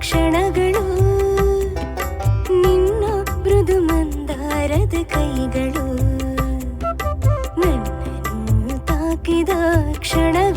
ಕ್ಷಣಗಳು ನಿನ್ನ ಮೃದು ಮಂದಾರದ ಕೈಗಳು ನನ್ನನ್ನು ತಾಕಿದ ಕ್ಷಣಗಳು.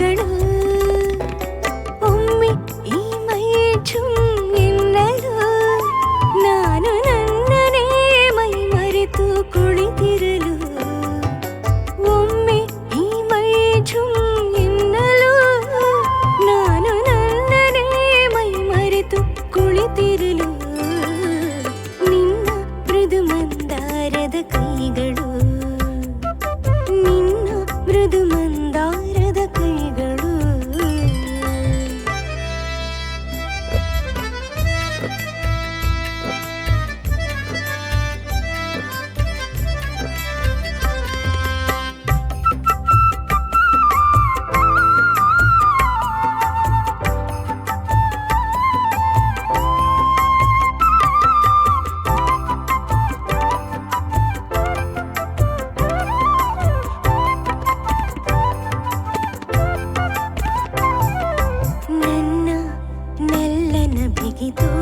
You.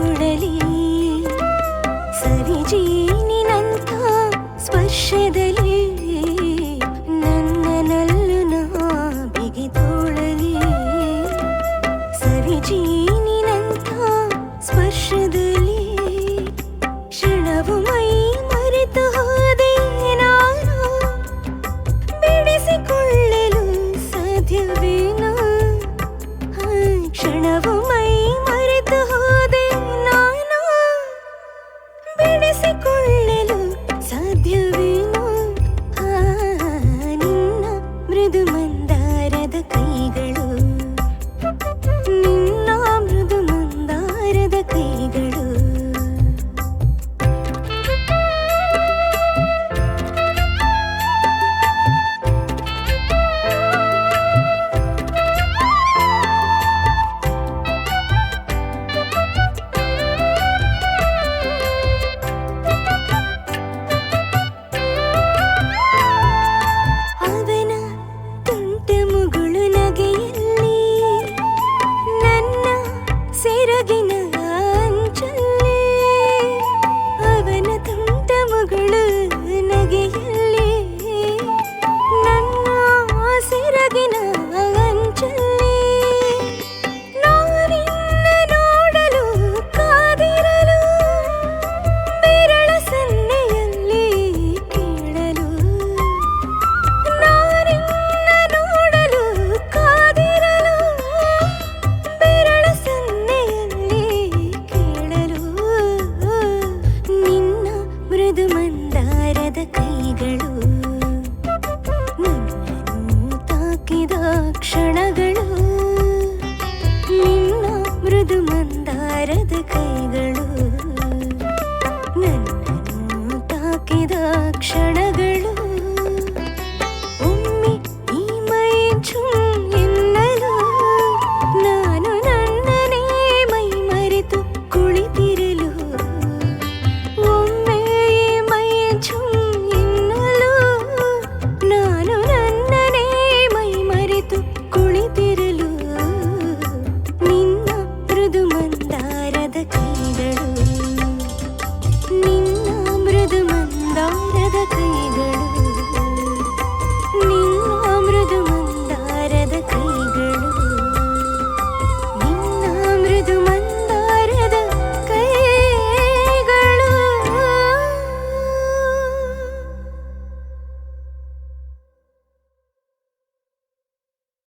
ಮಗಳು